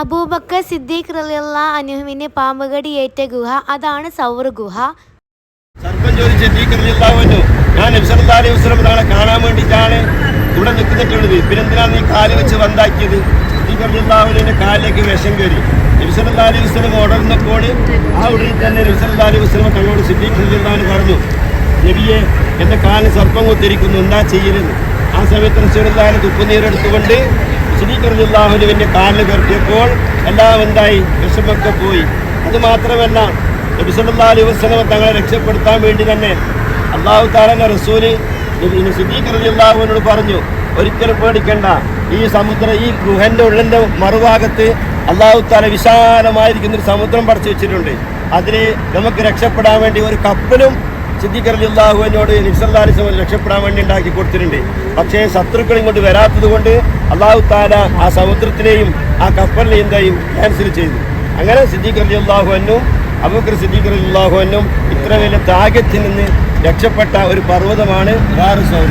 അബൂബക്കർ സിദ്ദീഖ് റലിയുള്ള അനുഹുവിന് പാമ്പുകടിയേറ്റ ഗുഹ അതാണ് സൗർ ഗുഹ. സർപ്പം ചോദിച്ച ടീക്കറിഞ്ഞു ഞാൻ അലൈഹി കാണാൻ വെച്ച് ടീക്കറിഞ്ഞാഹുവിന്റെ കാലിലേക്ക് വിഷം അലൈഹി ആ ഉടനെ സിദ്ദീഖ് പറഞ്ഞു സർപ്പം കൊത്തിരിക്കുന്നു. എന്താ ചെയ്യരുത്? ആ സമയത്ത് തുപ്പുനീരെടുത്തുകൊണ്ട് സിദ്ദീഖ് കാലിൽ കയറ്റിയപ്പോൾ എല്ലാം എന്തായി? വിഷമൊക്കെ പോയി. അത് മാത്രമല്ല നബിസല്ലാ അലൈഹി തങ്ങളെ രക്ഷപ്പെടുത്താൻ വേണ്ടി തന്നെ അള്ളാഹു താലന്റെ റസൂൽ സിദ്ദീഖ്ലാഹുവിനോട് പറഞ്ഞു ഒരിക്കലും പേടിക്കേണ്ട. ഈ സമുദ്രം ഈ ഗുഹന്റെ ഉള്ളിന്റെ മറുഭാഗത്ത് അള്ളാഹു താല വിശാലമായിരിക്കുന്ന ഒരു സമുദ്രം പറിച്ചു വെച്ചിട്ടുണ്ട്. അതിന് നമുക്ക് രക്ഷപ്പെടാൻ വേണ്ടി ഒരു കപ്പലും സിദ്ദീഖർലാഹുവിനോട് അള്ളാഹുവിനോട് അലിസ്ലം രക്ഷപ്പെടാൻ വേണ്ടി ഉണ്ടാക്കി കൊടുത്തിട്ടുണ്ട്. പക്ഷേ ശത്രുക്കൾ ഇങ്ങോട്ട് വരാത്തത് കൊണ്ട് അള്ളാഹു താല ആ സമുദ്രത്തിനെയും ആ കപ്പലിനെയും എന്തായും ക്യാൻസൽ ചെയ്തു. അങ്ങനെ സിദ്ദീഖ് അലി അള്ളാഹുവിനും അബുക്കർ സിദ്ദീഖ് അലി അള്ളാഹുവിനും ഇത്ര വലിയ ത്യാഗത്തിൽ നിന്ന് രക്ഷപ്പെട്ട ഒരു പർവതമാണ് വാറുസൗരി